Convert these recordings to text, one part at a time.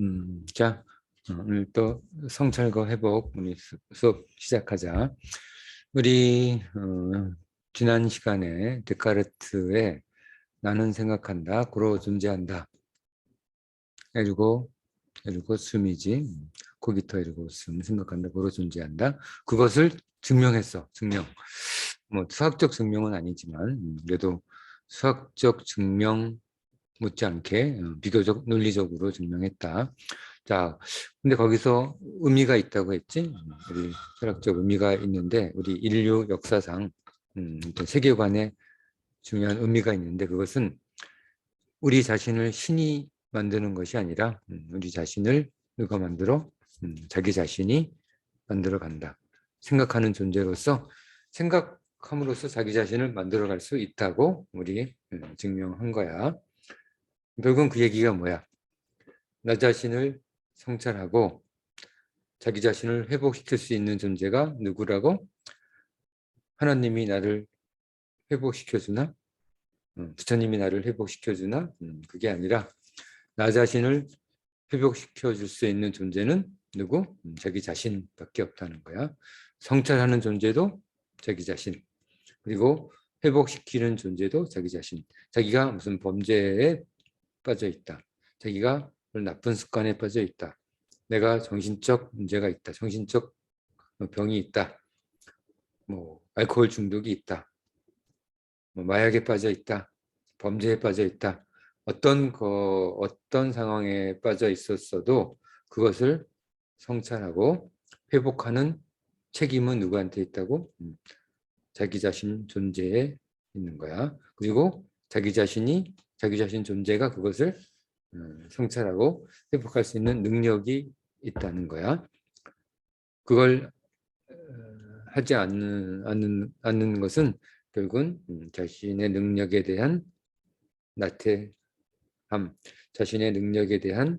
음, 자, 어, 오늘 또 성찰과 회복 우리 수- 수업 시작하자. 우리 어, 지난 시간에 데카르트의 나는 생각한다, 고로 존재한다. 그리고 그리고 숨이지, 코기터 그리고 숨 생각한다, 고로 존재한다. 그것을 증명했어, 증명. 뭐 수학적 증명은 아니지만 음, 그래도 수학적 증명 못지않게 어, 비교적 논리적으로 증명했다. 자, 근데 거기서 의미가 있다고 했지? 우리 철학적 의미가 있는데 우리 인류 역사상 음, 세계관에 중요한 의미가 있는데 그것은 우리 자신을 신이 만드는 것이 아니라 음, 우리 자신을 누가 만들어? 음, 자기 자신이 만들어 간다. 생각하는 존재로서 생각함으로써 자기 자신을 만들어 갈 수 있다고 우리 음, 증명한 거야. 결국은 그 얘기가 뭐야? 나 자신을 성찰하고 자기 자신을 회복시킬 수 있는 존재가 누구라고? 하나님이 나를 회복시켜주나? 음, 부처님이 나를 회복시켜주나? 음, 그게 아니라 나 자신을 회복시켜줄 수 있는 존재는 누구? 음, 자기 자신밖에 없다는 거야. 성찰하는 존재도 자기 자신. 그리고 회복시키는 존재도 자기 자신. 자기가 무슨 범죄에 빠져 있다. 자기가 나쁜 습관에 빠져 있다. 내가 정신적 문제가 있다. 정신적 병이 있다. 뭐 알코올 중독이 있다. 뭐 마약에 빠져 있다. 범죄에 빠져 있다. 어떤 거 어떤 상황에 빠져 있었어도 그것을 성찰하고 회복하는 책임은 누구한테 있다고? 음, 자기 자신 존재에 있는 거야. 그리고 자기 자신이 자기 자신 존재가 그것을 어, 성찰하고 회복할 수 있는 능력이 있다는 거야. 그걸 어, 하지 않는, 않는, 않는 것은 결국은 음, 자신의 능력에 대한 나태함, 자신의 능력에 대한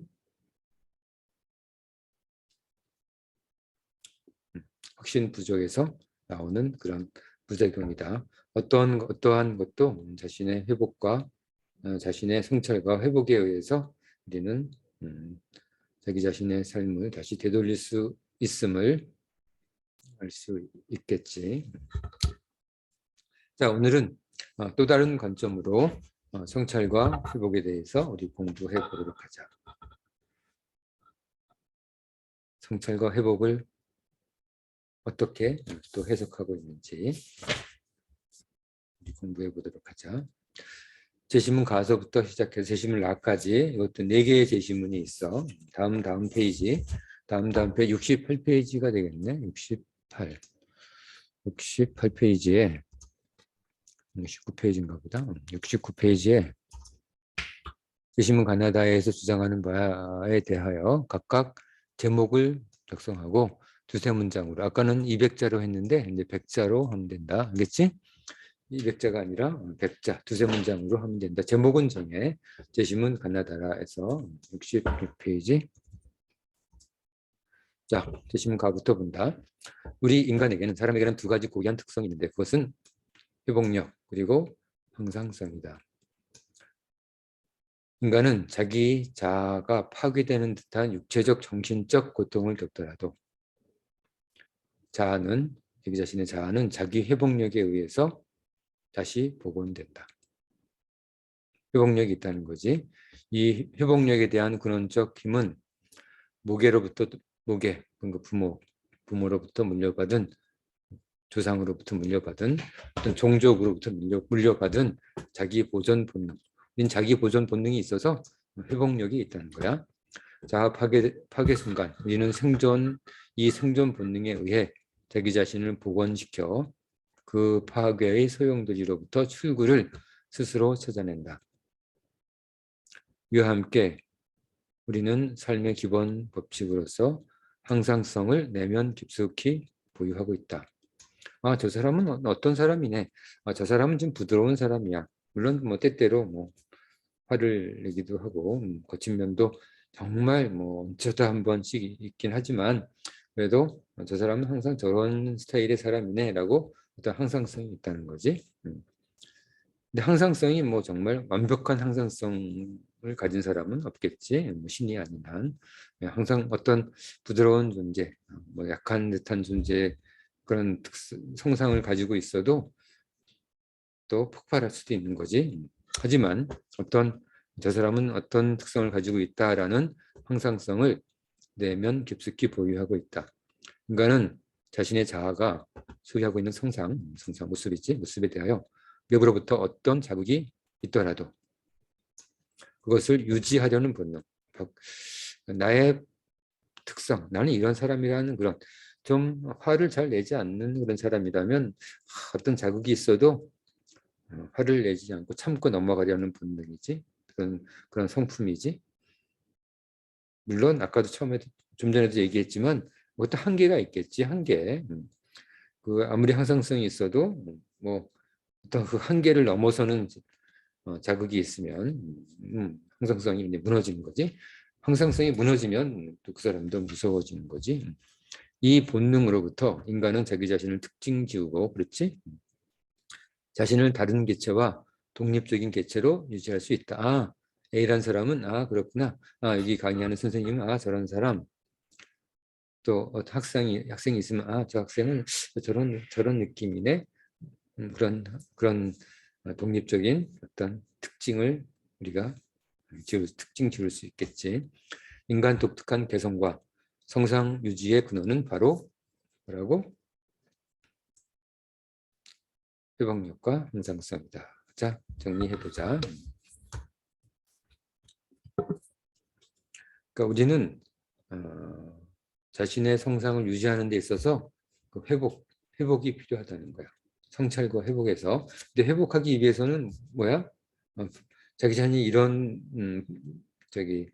음, 확신 부족에서 나오는 그런 부작용이다. 어떠한 어떠한 것도 자신의 회복과 어, 자신의 성찰과 회복에 의해서 우리는 음, 자기 자신의 삶을 다시 되돌릴 수 있음을 알 수 있겠지. 자, 오늘은 어, 또 다른 관점으로 어, 성찰과 회복에 대해서 우리 공부해 보도록 하자. 성찰과 회복을 어떻게 또 해석하고 있는지 공부해 보도록 하자. 제시문 가서부터 시작해서 제시문 라까지 이것도 네 개의 제시문이 있어. 다음 다음 페이지, 다음 다음 페이지 68페이지가 되겠네. 68, 68페이지에 69페이지인가 보다. 69페이지에 제시문 가나다에서 주장하는 바에 대하여 각각 제목을 작성하고 두세 문장으로 아까는 200자로 했는데 이제 100자로 하면 된다. 알겠지? 200자가 아니라 100자, 두세 문장으로 하면 된다. 제목은 정해. 제시문 가나다라에서 66페이지. 자, 제시문 가부터 본다. 우리 인간에게는 사람에게는 두 가지 고유한 특성이 있는데 그것은 회복력 그리고 항상성이다. 인간은 자기 자아가 파괴되는 듯한 육체적 정신적 고통을 겪더라도 자아는 자기 자신의 자아는 자기 회복력에 의해서 다시 복원된다. 회복력이 있다는 거지. 이 회복력에 대한 근원적 힘은 모계로부터 모계, 그러니까 부모, 부모로부터 물려받은 조상으로부터 물려받은 어떤 종족으로부터 물려, 물려받은 자기 보존 본능. 우린 자기 보존 본능이 있어서 회복력이 있다는 거야. 자아 파괴, 파괴 순간 우리는 생존, 이 생존 본능에 의해 자기 자신을 복원시켜 그 파괴의 소용돌이로부터 출구를 스스로 찾아낸다. 이와 함께 우리는 삶의 기본 법칙으로서 항상성을 내면 깊숙이 보유하고 있다. 아, 저 사람은 어- 어떤 사람이네. 아, 저 사람은 좀 부드러운 사람이야. 물론 뭐 때때로 뭐 화를 내기도 하고 음, 거친 면도 정말 뭐 어쩌다 한 번씩 있긴 하지만 그래도 저 사람은 항상 저런 스타일의 사람이네라고 어떤 항상성이 있다는 거지. 음. 근데 항상성이 뭐 정말 완벽한 항상성이 가진 사람은 없겠지. 뭐 신이 아닌 한 예, 항상 어떤 부드러운 존재, 뭐 약한 듯한 존재 그런 성상을 가지고 있어도 또 폭발할 수도 있는 거지. 하지만 어떤 저 사람은 어떤 특성을 가지고 있다라는 항상성을 내면 깊숙이 보유하고 있다. 인간은 자신의 자아가 소유하고 있는 성상, 성상 모습이지? 모습에 대하여 외부로부터 어떤 자극이 있더라도 그것을 유지하려는 본능, 나의 특성, 나는 이런 사람이라는 그런 좀 화를 잘 내지 않는 그런 사람이라면 어떤 자극이 있어도 어, 화를 내지 않고 참고 넘어가려는 본능이지? 그런 그런 성품이지? 물론 아까도 처음에 좀 전에도 얘기했지만 그것도 한계가 있겠지 한계 음. 그 아무리 항상성이 있어도 뭐 어떤 그 한계를 넘어서는 어, 자극이 있으면 음, 항상성이 이제 무너지는 거지 항상성이 무너지면 또 그 사람도 무서워지는 거지 이 본능으로부터 인간은 자기 자신을 특징 지우고 그렇지 자신을 다른 개체와 독립적인 개체로 유지할 수 있다. 아, A란 사람은 아 그렇구나. 아 여기 강의하는 선생님은 아 저런 사람. 또 학생이 학생이 있으면 아 저 학생은 저런 저런 느낌이네. 음, 그런 그런 독립적인 어떤 특징을 우리가 지울 특징 지울 수 있겠지. 인간 독특한 개성과 성상 유지의 근원은 바로 뭐라고? 회복력과 항상성이다. 자, 정리해보자. 그러니까 우리는 어, 자신의 성상을 유지하는 데 있어서 그 회복, 회복이 필요하다는 거야. 성찰과 회복에서. 근데 회복하기 위해서는 뭐야? 어, 자기 자신이 이런 음, 저기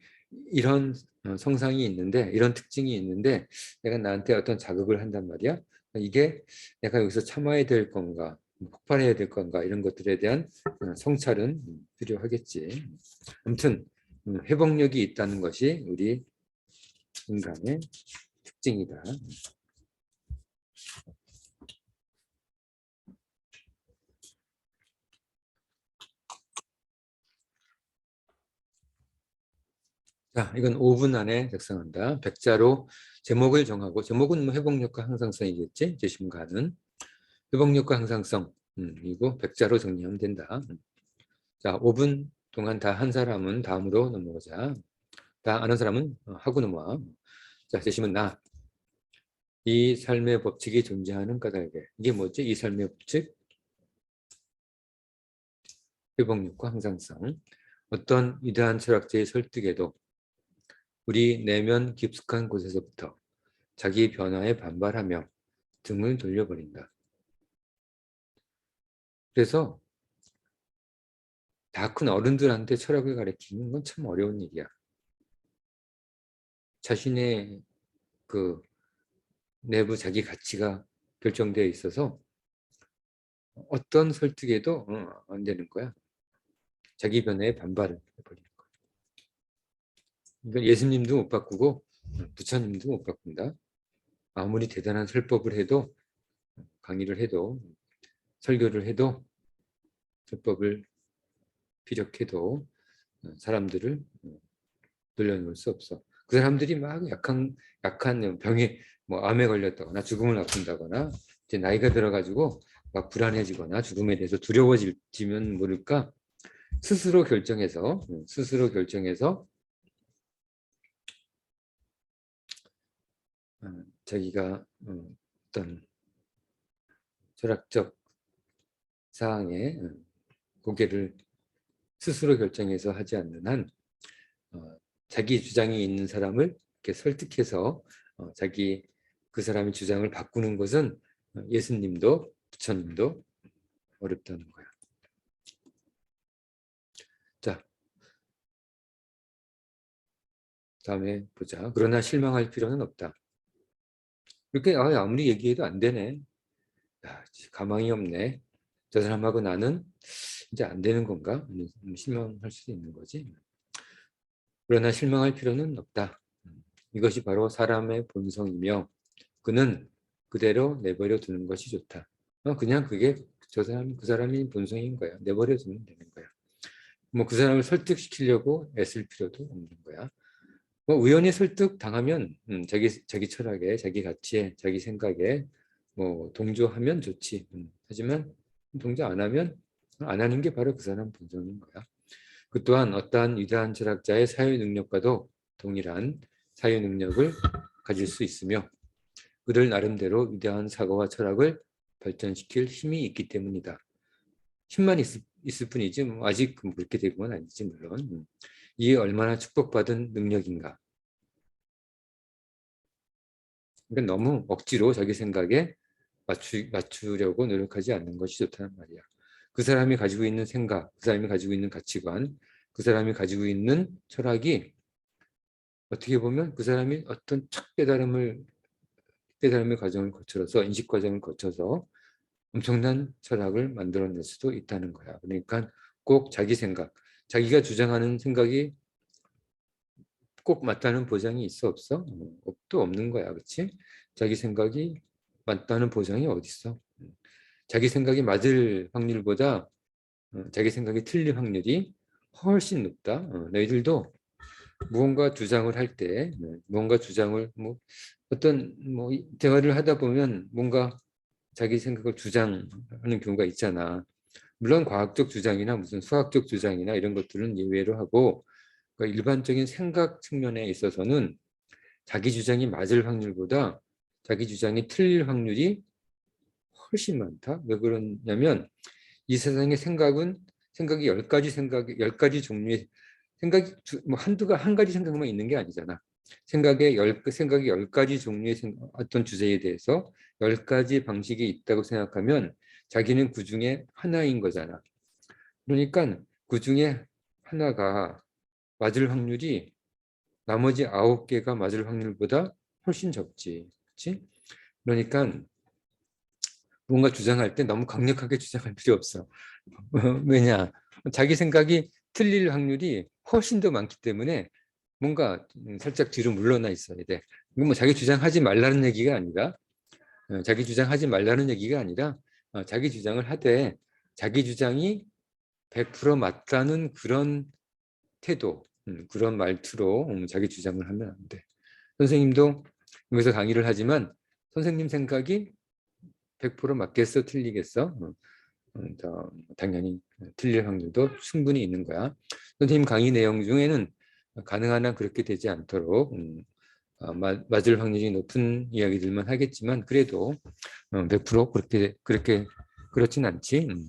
이런 어, 성상이 있는데 이런 특징이 있는데 내가 나한테 어떤 자극을 한단 말이야. 이게 내가 여기서 참아야 될 건가 폭발해야 될 건가 이런 것들에 대한 어, 성찰은 필요하겠지. 아무튼 음, 회복력이 있다는 것이 우리 인간의 특징이다. 자, 이건 5분 안에 작성한다. 백자로 제목을 정하고 제목은 뭐 회복력과 항상성이겠지. 제심가는 회복력과 항상성 음, 그리고 백자로 정리하면 된다. 자, 5분 동안 다 한 사람은 다음으로 넘어가자. 다 아는 사람은 어, 하고 넘어와. 자, 제시면 나. 이 삶의 법칙이 존재하는 까닭에 이게 뭐지? 이 삶의 법칙? 회복력과 항상성. 어떤 위대한 철학자의 설득에도 우리 내면 깊숙한 곳에서부터 자기 변화에 반발하며 등을 돌려버린다. 그래서 다 큰 어른들한테 철학을 가르치는 건 참 어려운 일이야. 자신의 그 내부 자기 가치가 결정되어 있어서 어떤 설득에도 어, 안 되는 거야. 자기 변화에 반발을 해버리는 거야. 그러니까 예수님도 못 바꾸고 부처님도 못 바꾼다. 아무리 대단한 설법을 해도 강의를 해도 설교를 해도 불법을 피력해도 사람들을 돌려놓을 수 없어. 그 사람들이 막 약한 약한 병에 뭐 암에 걸렸다거나 죽음을 앞둔다거나 이제 나이가 들어가지고 막 불안해지거나 죽음에 대해서 두려워지면 모를까? 스스로 결정해서 스스로 결정해서 어, 자기가 어, 어떤 철학적 사항에 어, 고개를 스스로 결정해서 하지 않는 한 어, 자기 주장이 있는 사람을 이렇게 설득해서 어, 자기 그 사람의 주장을 바꾸는 것은 어, 예수님도 부처님도 어렵다는 거야. 자, 다음에 보자. 그러나 실망할 필요는 없다. 이렇게 아, 아무리 얘기해도 안 되네. 야, 가망이 없네. 저 사람하고 나는 이제 안 되는 건가? 실망할 수도 있는 거지. 그러나 실망할 필요는 없다. 이것이 바로 사람의 본성이며 그는 그대로 내버려 두는 것이 좋다. 어, 그냥 그게 저 사람 그 사람이 본성인 거야. 내버려 두면 되는 거야. 뭐 그 사람을 설득시키려고 애쓸 필요도 없는 거야. 뭐 우연히 설득 당하면 음, 자기 자기 철학에, 자기 가치에, 자기 생각에 뭐 동조하면 좋지. 음, 하지만 동조 안 하면 안 하는 게 바로 그 사람 본성인 거야. 그 또한 어떠한 위대한 철학자의 사유 능력과도 동일한 사유 능력을 가질 수 있으며 그들 나름대로 위대한 사고와 철학을 발전시킬 힘이 있기 때문이다. 힘만 있을, 있을 뿐이지 뭐 아직 그렇게 된 건 아니지 물론 음. 이게 얼마나 축복받은 능력인가. 그러니까 너무 억지로 자기 생각에 맞추, 맞추려고 노력하지 않는 것이 좋다는 말이야. 그 사람이 가지고 있는 생각, 그 사람이 가지고 있는 가치관, 그 사람이 가지고 있는 철학이 어떻게 보면 그 사람이 어떤 첫 깨달음을 깨달음의 과정을 거쳐서 인식 과정을 거쳐서 엄청난 철학을 만들어낼 수도 있다는 거야. 그러니까 꼭 자기 생각, 자기가 주장하는 생각이 꼭 맞다는 보장이 있어 없어? 어, 또 없는 거야, 그렇지? 자기 생각이 맞다는 보장이 어디 있어? 자기 생각이 맞을 확률보다 어, 자기 생각이 틀릴 확률이 훨씬 높다. 어, 너희들도 무언가 주장을 할 때, 무언가 주장을 뭐 어떤 뭐 대화를 하다 보면 뭔가 자기 생각을 주장하는 경우가 있잖아. 물론 과학적 주장이나 무슨 수학적 주장이나 이런 것들은 예외로 하고 그러니까 일반적인 생각 측면에 있어서는 자기 주장이 맞을 확률보다 자기 주장이 틀릴 확률이 훨씬 많다. 왜 그러냐면 이 세상의 생각은 생각이 열 가지 생각, 열 가지 종류의 생각이 뭐 한두가 한 가지 생각만 있는 게 아니잖아. 생각의 열 생각이 열 가지 종류의 생각, 어떤 주제에 대해서 열 가지 방식이 있다고 생각하면 자기는 그 중에 하나인 거잖아. 그러니까 그 중에 하나가 맞을 확률이 나머지 아홉 개가 맞을 확률보다 훨씬 적지. 그렇지? 그러니까 뭔가 주장할 때 너무 강력하게 주장할 필요 없어. 왜냐? 자기 생각이 틀릴 확률이 훨씬 더 많기 때문에 뭔가 살짝 뒤로 물러나 있어야 돼. 이건 뭐 자기 주장하지 말라는 얘기가 아니라 어, 자기 주장하지 말라는 얘기가 아니라 어, 자기 주장을 하되 자기 주장이 100% 맞다는 그런 태도, 음, 그런 말투로 음, 자기 주장을 하면 안 돼. 선생님도 여기서 강의를 하지만 선생님 생각이 100% 맞겠어, 틀리겠어? 어, 당연히 틀릴 확률도 충분히 있는 거야. 선생님 강의 내용 중에는 가능한 한 그렇게 되지 않도록 음, 어, 맞을 확률이 높은 이야기들만 하겠지만 그래도 100% 어, 그렇게 그렇게 그렇진 않지. 음.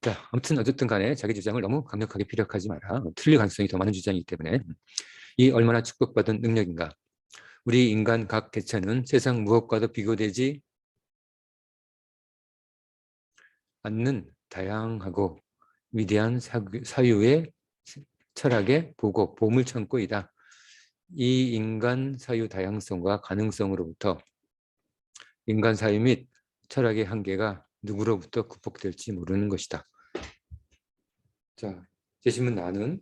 자, 아무튼 어쨌든 간에 자기 주장을 너무 강력하게 피력하지 마라. 틀릴 가능성이 더 많은 주장이기 때문에 이 얼마나 축복받은 능력인가. 우리 인간 각 개체는 세상 무엇과도 비교되지 않는 다양하고 위대한 사유의 철학의 보고 보물 창고이다. 이 인간 사유 다양성과 가능성으로부터 인간 사유 및 철학의 한계가 누구로부터 극복될지 모르는 것이다. 자, 제시문 나는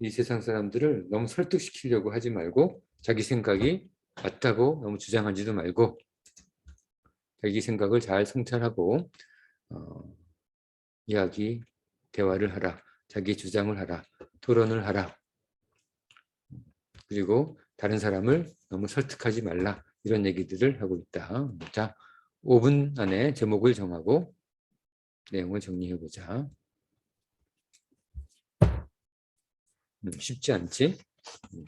이 세상 사람들을 너무 설득시키려고 하지 말고 자기 생각이 맞다고 너무 주장하지도 말고 자기 생각을 잘 성찰하고 어, 이야기, 대화를 하라. 자기 주장을 하라. 토론을 하라. 그리고 다른 사람을 너무 설득하지 말라. 이런 얘기들을 하고 있다. 자, 5분 안에 제목을 정하고 내용을 정리해 보자. 음, 쉽지 않지? 음,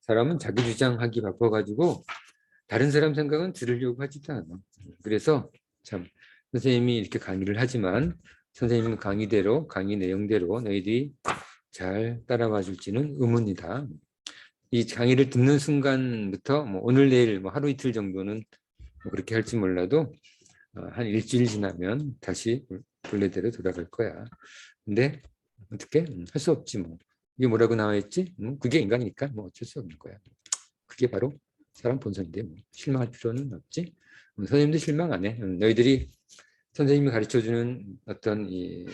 사람은 자기 주장하기 바빠가지고 다른 사람 생각은 들으려고 하지도 않아. 그래서 참 선생님이 이렇게 강의를 하지만 선생님 강의대로 강의 내용대로 너희들이 잘 따라와 줄지는 의문이다. 이 강의를 듣는 순간부터 뭐 오늘 내일 뭐 하루 이틀 정도는 뭐 그렇게 할지 몰라도 어, 한 일주일 지나면 다시 본래대로 돌아갈 거야. 근데 어떻게 음, 할수 없지 뭐. 이게 뭐라고 나와 있지? 음, 그게 인간이니까 뭐 어쩔 수 없는 거야. 그게 바로 사람 본성인데 뭐 실망할 필요는 없지. 음, 선생님도 실망 안 해. 너희들이 선생님이 가르쳐주는 어떤 이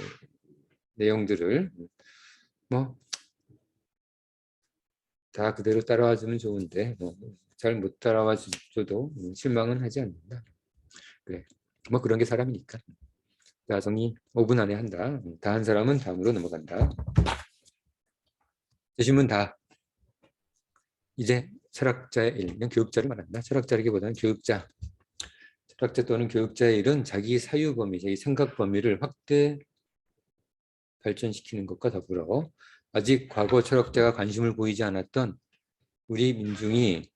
내용들을 뭐 다 그대로 따라와 주면 좋은데 뭐 잘 못 따라와 줘도 실망은 하지 않는다. 그래. 뭐 그런 게 사람이니까. 자, 정리 5분 안에 한다. 다 한 사람은 다음으로 넘어간다. 되시면 다 이제 철학자의 일, 교육자를 말한다. 철학자라기보다는 교육자. 철학자 또는 교육자의 일은 자기 사유 범위, 자기 생각 범위를 확대 발전시키는 것과 더불어 아직 과거 철학자가 관심을 보이지 않았던 우리 민중이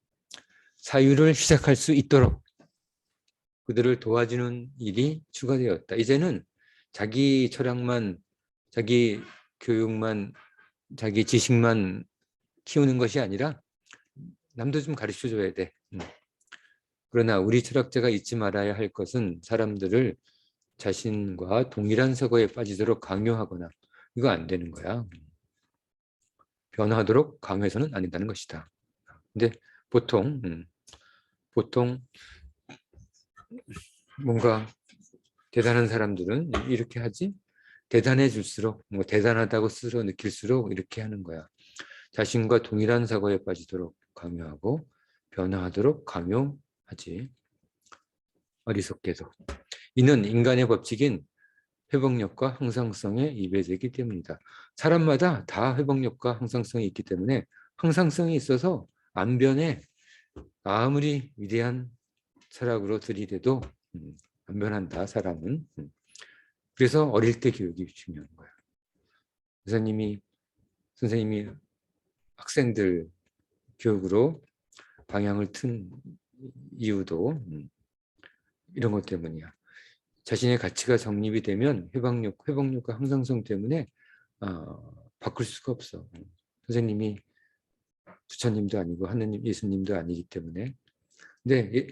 사유를 시작할 수 있도록 그들을 도와주는 일이 추가되었다. 이제는 자기 철학만, 자기 교육만, 자기 지식만 키우는 것이 아니라 남도 좀 가르쳐 줘야 돼. 음. 그러나 우리 철학자가 잊지 말아야 할 것은 사람들을 자신과 동일한 사고에 빠지도록 강요하거나 이거 안 되는 거야. 변화하도록 강요해서는 안 된다는 것이다. 근데 보통 음, 보통 뭔가 대단한 사람들은 이렇게 하지 대단해질수록 뭐 대단하다고 스스로 느낄수록 이렇게 하는 거야. 자신과 동일한 사고에 빠지도록 강요하고 변화하도록 강요 하지. 어리석게도. 이는 인간의 법칙인 회복력과 항상성에 이배되기 때문이다. 사람마다 다 회복력과 항상성이 있기 때문에 항상성이 있어서 안 변해. 아무리 위대한 철학으로 들이대도 음, 안 변한다, 사람은. 음. 그래서 어릴 때 교육이 중요한 거야. 선생님이, 선생님이 학생들 교육으로 방향을 튼 이유도 음, 이런 것 때문이야. 자신의 가치가 정립이 되면 회복력, 회복력과 항상성 때문에 어, 바꿀 수가 없어. 선생님이 부처님도 아니고 하느님, 예수님도 아니기 때문에. 근데 예,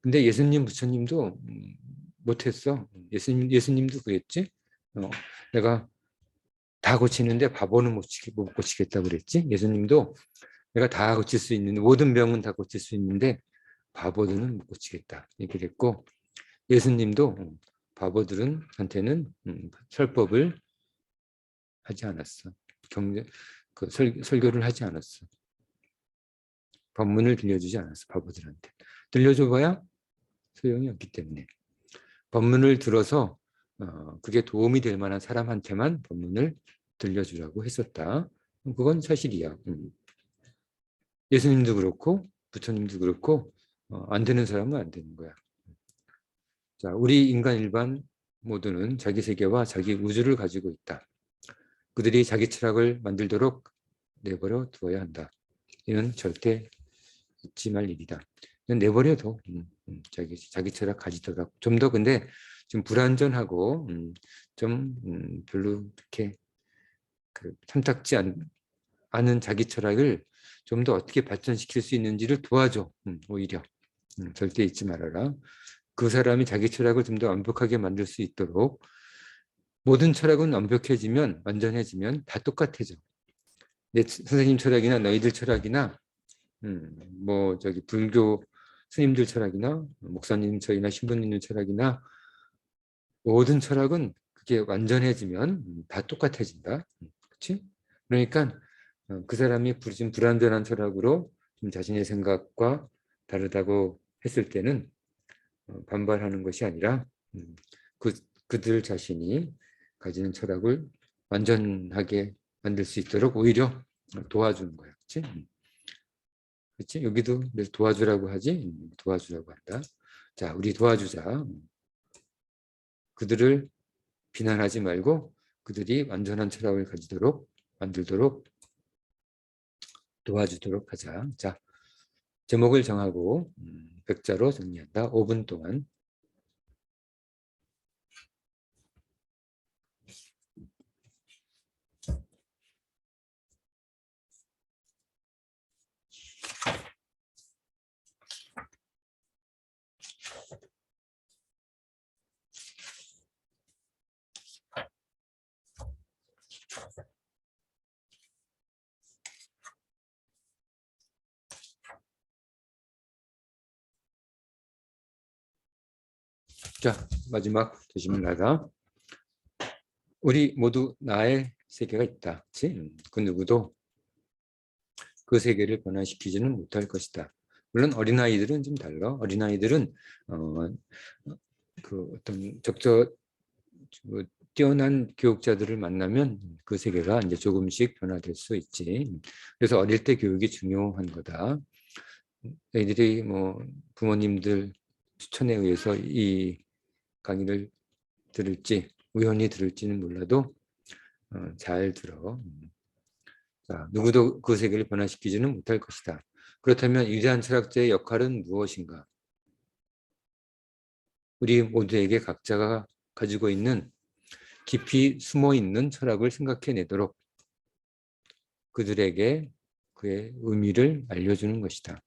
근데 예수님, 부처님도 음, 못했어. 예수님, 예수님도 그랬지. 어, 내가 다 고치는데 바보는 못, 고치, 못 고치겠다 그랬지. 예수님도 내가 다 고칠 수 있는 모든 병은 다 고칠 수 있는데 바보들은 못 고치겠다. 이렇게 됐고 예수님도 음, 바보들은 한테는 음, 설법을 하지 않았어. 경제 그 설, 설교를 하지 않았어. 법문을 들려주지 않았어. 바보들한테. 들려줘봐야 소용이 없기 때문에 법문을 들어서 어, 그게 도움이 될 만한 사람한테만 법문을 들려주라고 했었다. 그건 사실이야. 음. 예수님도 그렇고 부처님도 그렇고 어, 안 되는 사람은 안 되는 거야. 자, 우리 인간 일반 모두는 자기 세계와 자기 우주를 가지고 있다. 그들이 자기 철학을 만들도록 내버려 두어야 한다. 이는 절대 잊지 말 일이다. 내버려둬. 음, 음, 자기 자기 철학 가지더라고. 좀더 근데 좀 불안전하고 음, 좀 음, 별로 그렇게 그 탐탁지 않, 않은 자기 철학을 좀 더 어떻게 발전시킬 수 있는지를 도와줘. 음, 오히려 음, 절대 잊지 말아라. 그 사람이 자기 철학을 좀 더 완벽하게 만들 수 있도록 모든 철학은 완벽해지면 완전해지면 다 똑같아져. 내 선생님 철학이나 너희들 철학이나 음, 뭐 저기 불교 스님들 철학이나 목사님 저희나 신부님 철학이나 모든 철학은 그게 완전해지면 다 똑같아진다. 그렇지? 그러니까 어, 그 사람이 지금 불완전한 철학으로 좀 자신의 생각과 다르다고 했을 때는 어, 반발하는 것이 아니라 음, 그 그들 자신이 가지는 철학을 완전하게 만들 수 있도록 오히려 도와주는 거야. 그렇지? 음. 그렇지? 여기도 도와주라고 하지? 음, 도와주라고 한다. 자, 우리 도와주자. 그들을 비난하지 말고 그들이 완전한 철학을 가지도록 만들도록 도와주도록 하자. 자, 제목을 정하고 음, 백자로 정리한다. 5분 동안 자, 마지막 되시면 나다. 우리 모두 나의 세계가 있다. 그치? 그 누구도 그 세계를 변화시키지는 못할 것이다. 물론 어린아이들은 좀 달라. 어린아이들은 어, 그 어떤 적절 뭐 뛰어난 교육자들을 만나면 그 세계가 이제 조금씩 변화될 수 있지. 그래서 어릴 때 교육이 중요한 거다. 애들이 뭐 부모님들 추천에 의해서 이 강의를 들을지 우연히 들을지는 몰라도 어, 잘 들어. 자, 누구도 그 세계를 변화시키지는 못할 것이다. 그렇다면 위대한 철학자의 역할은 무엇인가? 우리 모두에게 각자가 가지고 있는 깊이 숨어 있는 철학을 생각해내도록 그들에게 그의 의미를 알려주는 것이다.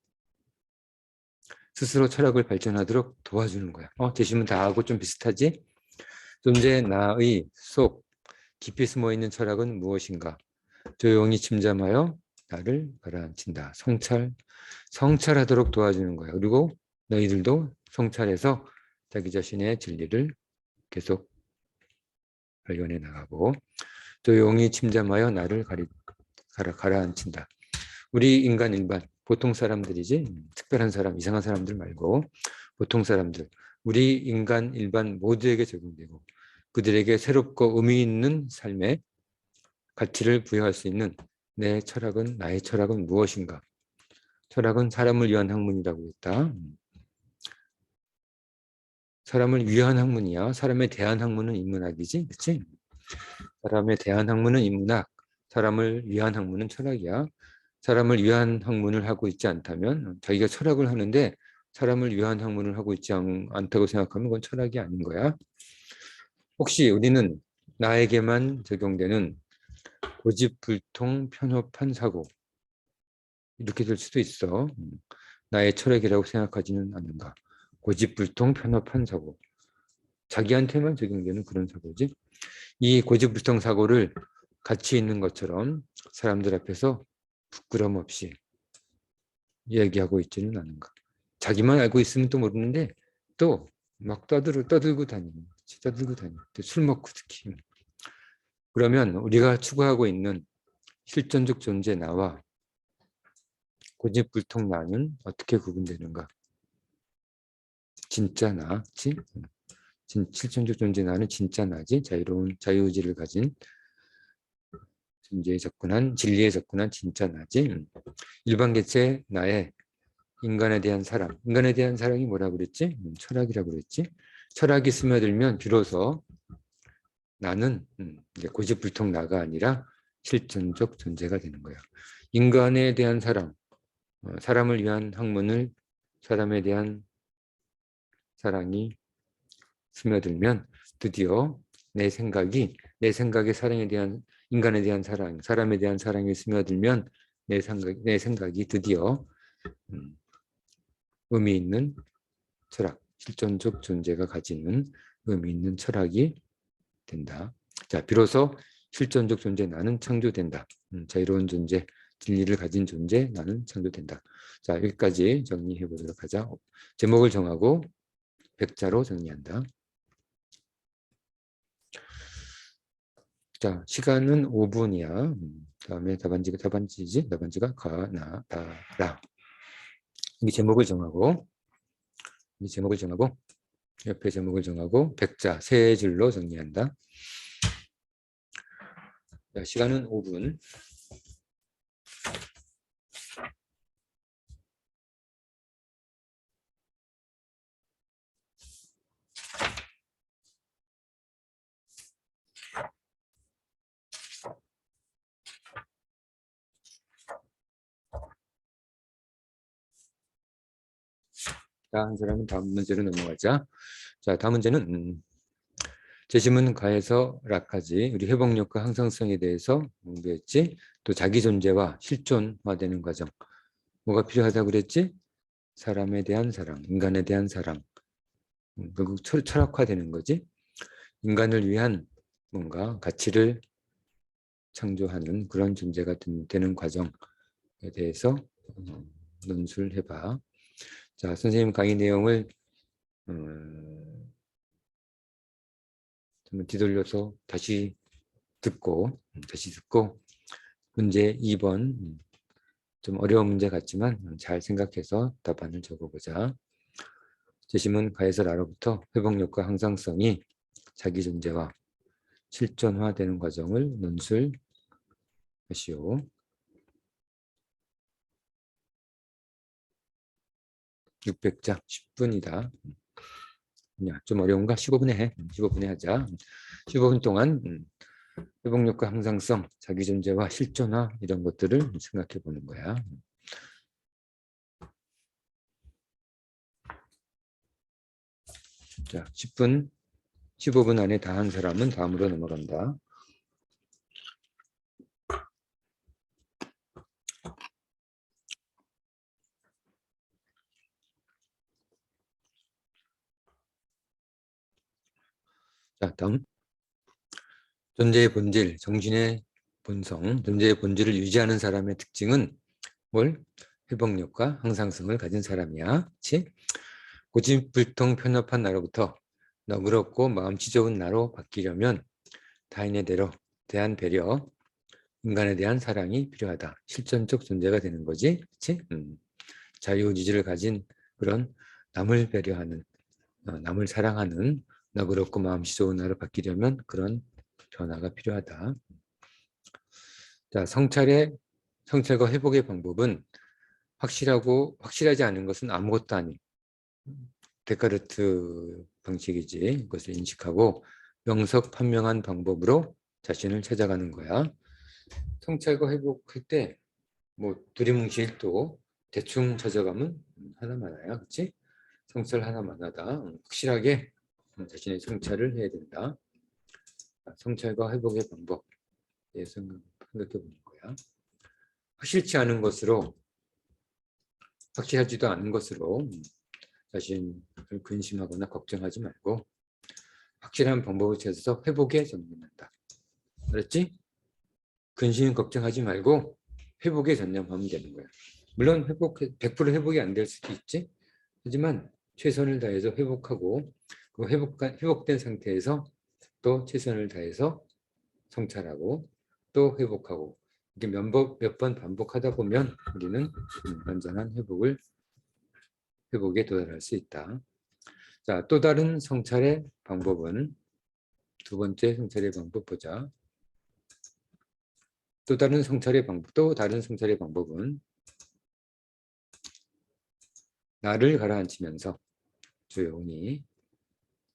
스스로 철학을 발전하도록 도와주는 거야. 어, 제시문 다 하고 좀 비슷하지? 존재 나의 속 깊이 숨어 있는 철학은 무엇인가? 조용히 침잠하여 나를 가라앉힌다. 성찰, 성찰하도록 도와주는 거야. 그리고 너희들도 성찰해서 자기 자신의 진리를 계속 발견해 나가고 조용히 침잠하여 나를 가리, 가라, 가라앉힌다. 우리 인간 일반 보통 사람들이지 특별한 사람, 이상한 사람들 말고 보통 사람들 우리 인간 일반 모두에게 적용되고 그들에게 새롭고 의미 있는 삶에 가치를 부여할 수 있는 내 철학은 나의 철학은 무엇인가? 철학은 사람을 위한 학문이라고 했다. 사람을 위한 학문이야. 사람에 대한 학문은 인문학이지, 그렇지? 사람에 대한 학문은 인문학, 사람을 위한 학문은 철학이야. 사람을 위한 학문을 하고 있지 않다면 자기가 철학을 하는데 사람을 위한 학문을 하고 있지 않, 않다고 생각하면 그건 철학이 아닌 거야. 혹시 우리는 나에게만 적용되는 고집불통 편협한 사고 이렇게 될 수도 있어. 나의 철학이라고 생각하지는 않는가. 고집불통 편협한 사고. 자기한테만 적용되는 그런 사고지. 이 고집불통 사고를 가치 있는 것처럼 사람들 앞에서 부끄럼 없이 이야기하고 있지는 않은가. 자기만 알고 있으면 또 모르는데 또 막 떠들, 떠들고 다니는 떠들고 다니는 술 먹고 특히 그러면 우리가 추구하고 있는 실존적 존재 나와 고집불통 나는 어떻게 구분되는가? 진짜 나지? 진, 실존적 존재 나는 진짜 나지? 자유로운 자유의지를 가진 존재에 접근한 진리에 접근한 진짜 나지? 일반 개체 나의 인간에 대한 사랑. 인간에 대한 사랑이 뭐라 그랬지? 음, 철학이라고 그랬지? 철학이 스며들면 비로소 나는 음, 이제 고집불통 나가 아니라 실존적 존재가 되는 거야. 인간에 대한 사랑, 어, 사람을 위한 학문을 사람에 대한 사랑이 스며들면 드디어 내 생각이 내 생각의 사랑에 대한 인간에 대한 사랑, 사람에 대한 사랑이 스며들면 내 생각 내 생각이 드디어 음, 의미 있는 철학, 실존적 존재가 가지는 의미 있는 철학이 된다. 자, 비로소 실존적 존재 나는 창조된다. 음, 자유로운 존재, 진리를 가진 존재 나는 창조된다. 자, 여기까지 정리해 보도록 하자. 제목을 정하고 백자로 정리한다. 자, 시간은 5분이야. 음, 다음에 답안지가 답안지지? 답안지가 가, 나, 다, 라. 이 제목을 정하고 이 제목을 정하고 옆에 제목을 정하고 백자 세 줄로 정리한다. 자, 시간은 5분. 자, 한 사람은 다음 문제로 넘어가자. 자, 다음 문제는 음, 제시문 가에서 락까지 우리 회복력과 항상성에 대해서 공부했지. 또 자기 존재와 실존화되는 과정. 뭐가 필요하다고 그랬지? 사람에 대한 사랑, 인간에 대한 사랑. 음, 결국 철, 철학화되는 거지. 인간을 위한 뭔가 가치를 창조하는 그런 존재가 되는 과정에 대해서 어, 논술 해봐. 자, 선생님 강의 내용을 음, 좀 뒤돌려서 다시 듣고 다시 듣고 문제 2번 좀 어려운 문제 같지만 잘 생각해서 답안을 적어보자. 제시문 가에서 나로부터 회복력과 항상성이 자기 존재와 실존화되는 과정을 논술하시오. 600자 10분이다. 야, 좀 어려운가? 15분에 해. 15분에 하자. 15분 동안 음, 회복력과 항상성, 자기 존재와 실존화 이런 것들을 생각해 보는 거야. 자, 10분, 15분 안에 다 한 사람은 다음으로 넘어간다. 자, 다음. 존재의 본질, 정신의 본성, 존재의 본질을 유지하는 사람의 특징은 뭘? 회복력과 항상성을 가진 사람이야. 그치? 고집불통 편협한 나로부터 너그럽고 마음씨 좋은 나로 바뀌려면 타인에 대로 대한 배려, 인간에 대한 사랑이 필요하다. 실존적 존재가 되는 거지. 그치? 음. 자유의지를 가진 그런 남을 배려하는, 어, 남을 사랑하는 너그럽고 마음씨 좋은 나로 바뀌려면 그런 변화가 필요하다. 자, 성찰의 성찰과 회복의 방법은 확실하고 확실하지 않은 것은 아무것도 아닌 데카르트 방식이지. 그것을 인식하고 명석 판명한 방법으로 자신을 찾아가는 거야. 성찰과 회복할 때 뭐 두리뭉실도 대충 찾아가면 하나만 하야, 그렇지? 성찰 하나 만 하다. 확실하게 자신의 성찰을 해야 된다. 성찰과 회복의 방법 예, 생각해 보는 거야. 확실치 않은 것으로 확실하지도 않은 것으로 자신을 근심하거나 걱정하지 말고 확실한 방법을 찾아서 회복에 전념한다. 그랬지? 근심 걱정하지 말고 회복에 전념하면 되는 거야. 물론 회복 100% 회복이 안 될 수도 있지. 하지만 최선을 다해서 회복하고 그 회복 회복된 상태에서 또 최선을 다해서 성찰하고 또 회복하고 이게 몇 번 반복하다 보면 우리는 음, 완전한 회복을 회복에 도달할 수 있다. 자, 또 다른 성찰의 방법은 두 번째 성찰의 방법 보자. 또 다른 성찰의 방법, 또 다른 성찰의 방법은 나를 가라앉히면서 조용히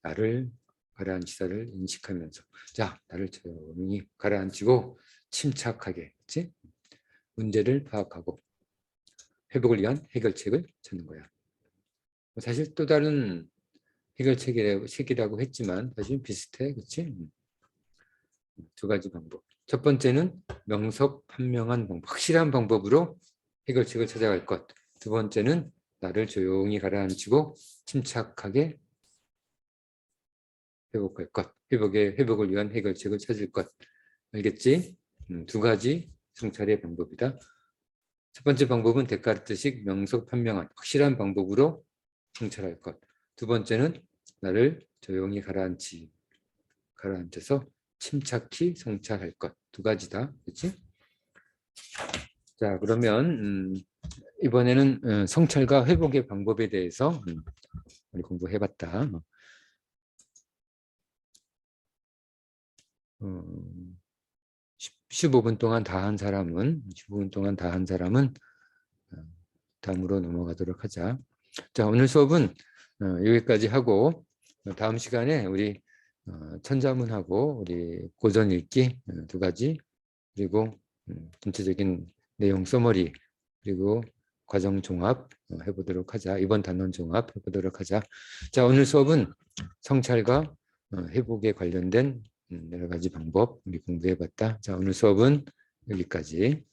나를 가라앉히다를 인식하면서 자 나를 조용히 가라앉히고 침착하게 그치? 문제를 파악하고 회복을 위한 해결책을 찾는 거야. 사실 또 다른 해결책이라고 했지만 사실 비슷해 그치? 두 가지 방법. 첫 번째는 명석 판명한 방법, 확실한 방법으로 해결책을 찾아갈 것. 두 번째는 나를 조용히 가라앉히고 침착하게 회복할 것, 회복의 회복을 위한 해결책을 찾을 것. 알겠지? 음, 두 가지 성찰의 방법이다. 첫 번째 방법은 데카르트식 명석 판명한 확실한 방법으로 성찰할 것. 두 번째는 나를 조용히 가라앉히 가라앉혀서 침착히 성찰할 것. 두 가지다. 그렇지? 자, 그러면 음, 이번에는 음, 성찰과 회복의 방법에 대해서 음, 공부해봤다. 음, 15분 동안 다 한 사람은 15분 동안 다 한 사람은 어, 다음으로 넘어가도록 하자. 자 오늘 수업은 어, 여기까지 하고 다음 시간에 우리 어, 천자문하고 우리 고전 읽기 두 가지 그리고 음, 전체적인 내용 써머리 그리고 과정 종합 해보도록 하자. 이번 단원 종합 해보도록 하자. 자 오늘 수업은 성찰과 회복에 관련된 음, 여러 가지 방법 우리 공부해봤다. 자 오늘 수업은 여기까지.